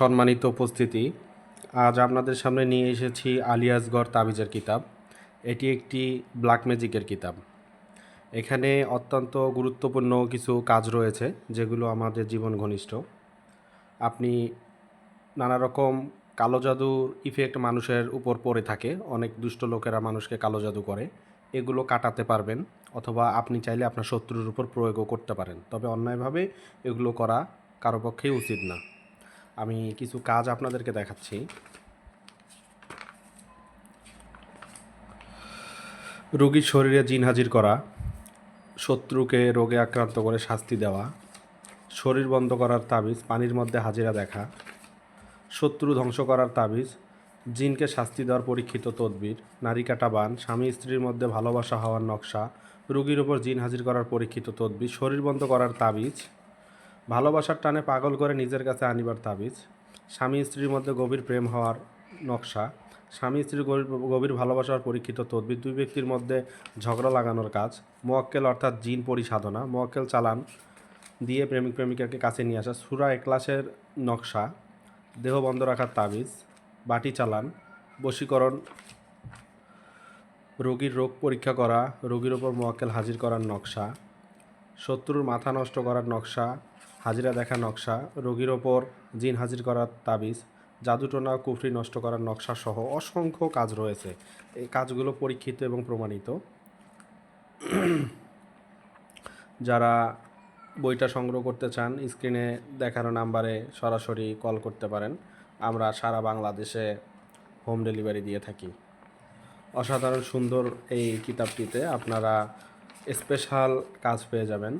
সম্মানিত উপস্থিতি। আজ আপনাদের সামনে নিয়ে এসেছি আলিয়াসগড় তাবিজের কিতাব। এটি একটি ব্ল্যাক ম্যাজিকের কিতাব। এখানে অত্যন্ত গুরুত্বপূর্ণ কিছু কাজ রয়েছে, যেগুলো আমাদের জীবন ঘনিষ্ঠ। আপনি নানা রকম কালো জাদুর ইফেক্ট মানুষের উপর পড়ে থাকে। অনেক দুষ্ট লোকেরা মানুষকে কালো জাদু করে। এগুলো কাটাতে পারবেন, অথবা আপনি চাইলে আপনার শত্রুর উপর প্রয়োগও করতে পারেন। তবে অন্যায়ভাবে এগুলো করা কারও পক্ষেই উচিত না। আমি কিছু কাজ আপনাদেরকে দেখাচ্ছি। রোগীর শরীরে জিন হাজির করা, শত্রুকে রোগে আক্রান্ত করে শাস্তি দেওয়া, শরীর বন্ধ করার তাবিজ, পানির মধ্যে হাজিরা দেখা, শত্রু ধ্বংস করার তাবিজ, জিনকে শাস্তি দেওয়ার পরীক্ষিত তদবির, নারী কাটা বান, স্বামী স্ত্রীর মধ্যে ভালোবাসা হওয়ার নকশা, রোগীর ওপর জিন হাজির করার পরীক্ষিত তদবির, শরীর বন্ধ করার তাবিজ ভালোবাসার টানে পাগল করে নিজের কাছে আনিবার তাবিজ, স্বামী স্ত্রীর মধ্যে গভীর প্রেম হওয়ার নকশা, স্বামী স্ত্রীর গভীর ভালোবাসার পরীক্ষিত তদবির, দুই ব্যক্তির মধ্যে ঝগড়া লাগানোর কাজ, মোয়াক্কেল অর্থাৎ জিন পরিসাধনা, মোয়াক্কেল চালান দিয়ে প্রেমিক প্রেমিকাকে কাছে নিয়ে আসা, সুরা একলাসের নকশা, দেহ বন্ধ রাখার তাবিজ, বাটি চালান, বশীকরণ, রোগীর রোগ পরীক্ষা করা, রোগীর ওপর মোয়াক্কেল হাজির করার নকশা, শত্রুর মাথা নষ্ট করার নকশা হাজিরা দেখা নকশা, রোগীর ওপর জিন হাজির করার তাবিজ, জাদুটোনা, কুফরি নষ্ট করার নকশা সহ অসংখ্য কাজ রয়েছে। এই কাজগুলো পরীক্ষিত এবং প্রমাণিত। যারা বইটা সংগ্রহ করতে চান, স্ক্রিনে দেখানো নাম্বারে সরাসরি কল করতে পারেন। আমরা সারা বাংলাদেশে হোম ডেলিভারি দিয়ে থাকি। অসাধারণ সুন্দর এই কিতাবটিতে আপনারা স্পেশাল কাজ পেয়ে যাবেন।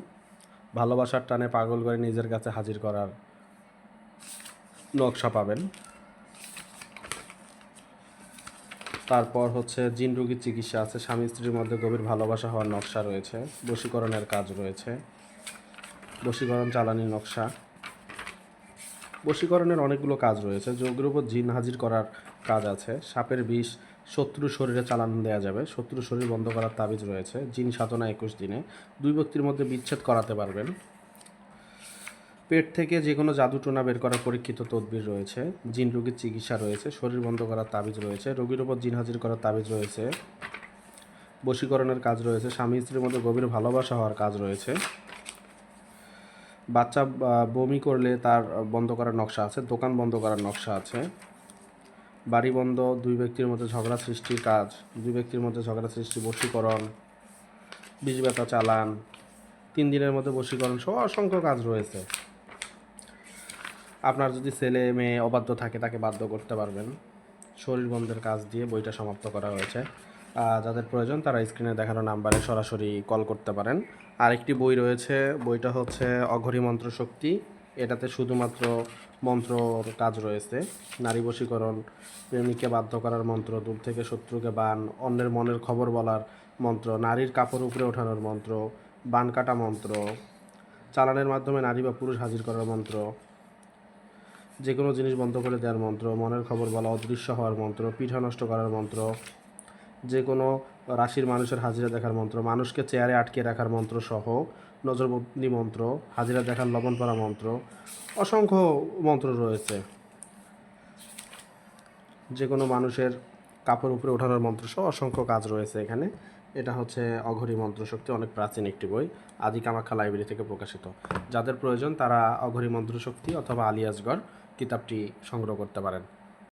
ভালোবাসার টানে পাগল করে নিজের কাছে হাজির করার নকশা পাবেন। তারপর হচ্ছে জিন রোগীর চিকিৎসা আছে। স্বামী স্ত্রীর মধ্যে গভীর ভালোবাসা হওয়ার নকশা রয়েছে। বশীকরণের কাজ রয়েছে। বশীকরণ চালানির নকশা। বশীকরণের অনেকগুলো কাজ রয়েছে। যোগের উপর জিন হাজির করার কাজ আছে। সাপের বিষ শত্রু শরীরে চালান দেওয়া যাবে। শত্রু শরীর বন্ধ করার তাবিজ রয়েছে। জিন সাধনা একুশ দিনে। দুই ব্যক্তির মধ্যে বিচ্ছেদ করাতে পারবেন। পেট থেকে যে কোনো জাদু টোনা বের করার পরীক্ষিত তদবির রয়েছে। জিন রোগীর চিকিৎসা রয়েছে। শরীর বন্ধ করার তাবিজ রয়েছে। রোগীর ওপর জিন হাজির করার তাবিজ রয়েছে। বশীকরণের কাজ রয়েছে। স্বামী স্ত্রীর মধ্যে গভীর ভালোবাসা হওয়ার কাজ রয়েছে। বাচ্চা বমি করলে তার বন্ধ করার নকশা আছে। দোকান বন্ধ করার নকশা আছে। বাড়ি বন্ধ, দুই ব্যক্তির মধ্যে ঝগড়া সৃষ্টির কাজ, দুই ব্যক্তির মধ্যে ঝগড়া সৃষ্টি, বশীকরণ ব্যথা চালান, তিন দিনের মধ্যে বশীকরণ, সহ অসংখ্য কাজ রয়েছে। আপনার যদি ছেলে, মেয়ে অবাধ্য থাকে, তাকে বাধ্য করতে পারবেন। শরীর বন্ধের কাজ দিয়ে বইটা সমাপ্ত করা হয়েছে। যাদের প্রয়োজন, তারা স্ক্রিনে দেখানো নাম্বারে সরাসরি কল করতে পারেন। আরেকটি বই রয়েছে, বইটা হচ্ছে অঘরী মন্ত্র শক্তি এটাতে শুধুমাত্র মন্ত্রর কাজ রয়েছে। নারী বশীকরণ, প্রেমিককে বাধ্য করার মন্ত্র, দূর থেকে শত্রুকে বান, অন্যের মনের খবর বলার মন্ত্র, নারীর কাপড় উপরে ওঠানোর মন্ত্র, বান কাটা মন্ত্র, চালানের মাধ্যমে নারী বা পুরুষ হাজির করার মন্ত্র যে কোনো জিনিস বন্ধ করে দেওয়ার মন্ত্র, মনের খবর বলা, অদৃশ্য হওয়ার মন্ত্র, পিঠা নষ্ট করার মন্ত্র যে কোনো রাশির মানুষের হাজিরা দেখার মন্ত্র, মানুষকে চেয়ারে আটকে রাখার মন্ত্র সহ নজরবন্দি মন্ত্র, হাজিরা দেখার লবণ পড়া মন্ত্র, অসংখ্য মন্ত্র রয়েছে। যে কোনো মানুষের কাপড় উপরে ওঠানোর মন্ত্র সহ অসংখ্য কাজ রয়েছে এখানে। এটা হচ্ছে অঘরী মন্ত্র শক্তি, অনেক প্রাচীন একটি বই, আদি কামাখ্যা লাইব্রেরি থেকে প্রকাশিত। যাদের প্রয়োজন তারা অঘরী মন্ত্র শক্তি অথবা আলিয়াসগড় কিতাবটি সংগ্রহ করতে পারেন।